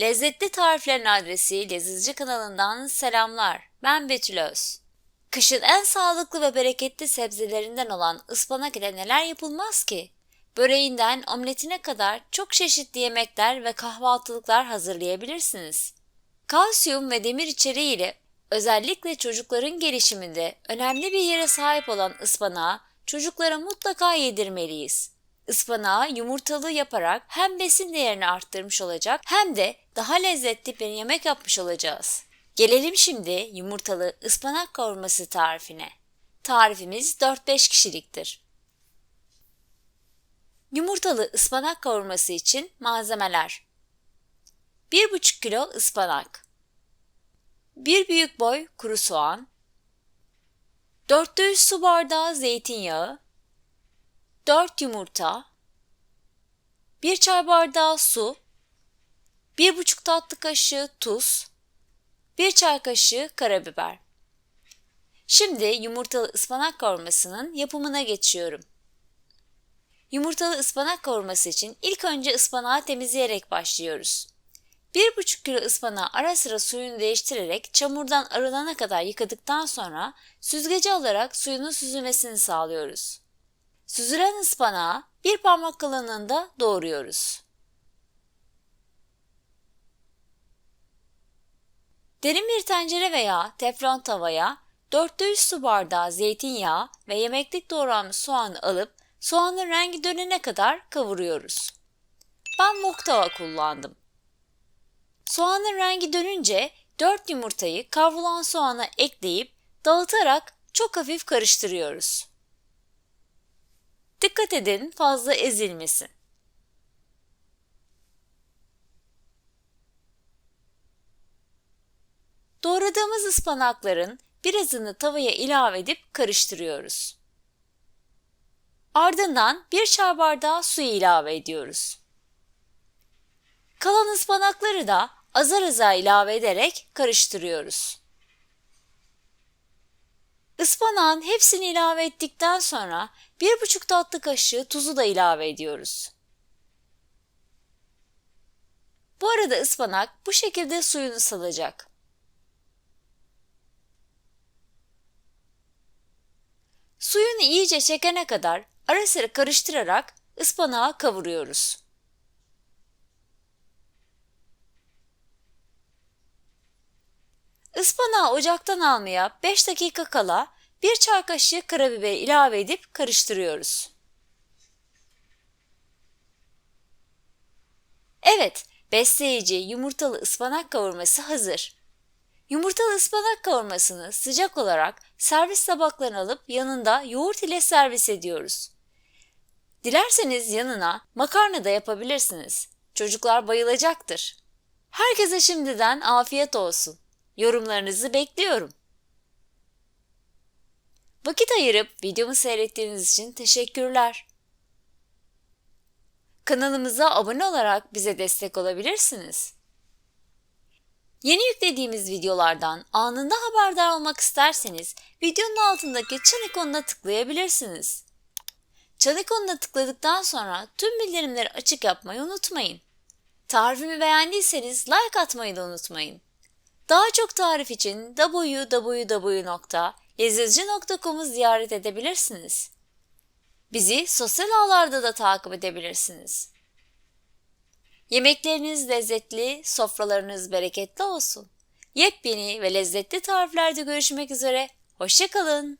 Lezzetli tariflerin adresi Lezizci kanalından selamlar. Ben Betül Öz. Kışın en sağlıklı ve bereketli sebzelerinden olan ıspanak ile neler yapılmaz ki? Böreğinden omletine kadar çok çeşitli yemekler ve kahvaltılıklar hazırlayabilirsiniz. Kalsiyum ve demir içeriği ile özellikle çocukların gelişiminde önemli bir yere sahip olan ıspanağı çocuklara mutlaka yedirmeliyiz. Ispanağı yumurtalı yaparak hem besin değerini arttırmış olacak hem de daha lezzetli bir yemek yapmış olacağız. Gelelim şimdi yumurtalı ıspanak kavurması tarifine. Tarifimiz 4-5 kişiliktir. Yumurtalı ıspanak kavurması için malzemeler 1,5 kilo ıspanak 1 büyük boy kuru soğan 400 su bardağı zeytinyağı 4 yumurta 1 çay bardağı su 1,5 tatlı kaşığı tuz 1 çay kaşığı karabiber Şimdi yumurtalı ıspanak kavurmasının yapımına geçiyorum. Yumurtalı ıspanak kavurması için ilk önce ıspanağı temizleyerek başlıyoruz. 1,5 kilo ıspanağı ara sıra suyunu değiştirerek çamurdan arınana kadar yıkadıktan sonra süzgece alarak suyunun süzülmesini sağlıyoruz. Süzülen ıspanağı bir parmak kalınlığında doğruyoruz. Derin bir tencere veya teflon tavaya 400 su bardağı zeytinyağı ve yemeklik doğranmış soğanı alıp soğanın rengi dönene kadar kavuruyoruz. Ben wok tava kullandım. Soğanın rengi dönünce 4 yumurtayı kavrulan soğana ekleyip dağıtarak çok hafif karıştırıyoruz. Dikkat edin fazla ezilmesin. Doğradığımız ıspanakların birazını tavaya ilave edip karıştırıyoruz. Ardından bir çay bardağı su ilave ediyoruz. Kalan ıspanakları da azar azar ilave ederek karıştırıyoruz. Ispanağın hepsini ilave ettikten sonra 1,5 tatlı kaşığı tuzu da ilave ediyoruz. Bu arada ıspanak bu şekilde suyunu salacak. Suyunu iyice çekene kadar ara sıra karıştırarak ıspanağı kavuruyoruz. Ispanağı ocaktan almaya 5 dakika kala 1 çay kaşığı karabiber ilave edip karıştırıyoruz. Evet, besleyici yumurtalı ıspanak kavurması hazır. Yumurtalı ıspanak kavurmasını sıcak olarak servis tabaklarına alıp yanında yoğurt ile servis ediyoruz. Dilerseniz yanına makarna da yapabilirsiniz. Çocuklar bayılacaktır. Herkese şimdiden afiyet olsun. Yorumlarınızı bekliyorum. Vakit ayırıp videomu seyrettiğiniz için teşekkürler. Kanalımıza abone olarak bize destek olabilirsiniz. Yeni yüklediğimiz videolardan anında haberdar olmak isterseniz videonun altındaki çan ikonuna tıklayabilirsiniz. Çan ikonuna tıkladıktan sonra tüm bildirimleri açık yapmayı unutmayın. Tarifimi beğendiyseniz like atmayı da unutmayın. Daha çok tarif için www.lezizci.com'u ziyaret edebilirsiniz. Bizi sosyal ağlarda da takip edebilirsiniz. Yemekleriniz lezzetli, sofralarınız bereketli olsun. Yepyeni ve lezzetli tariflerde görüşmek üzere. Hoşçakalın.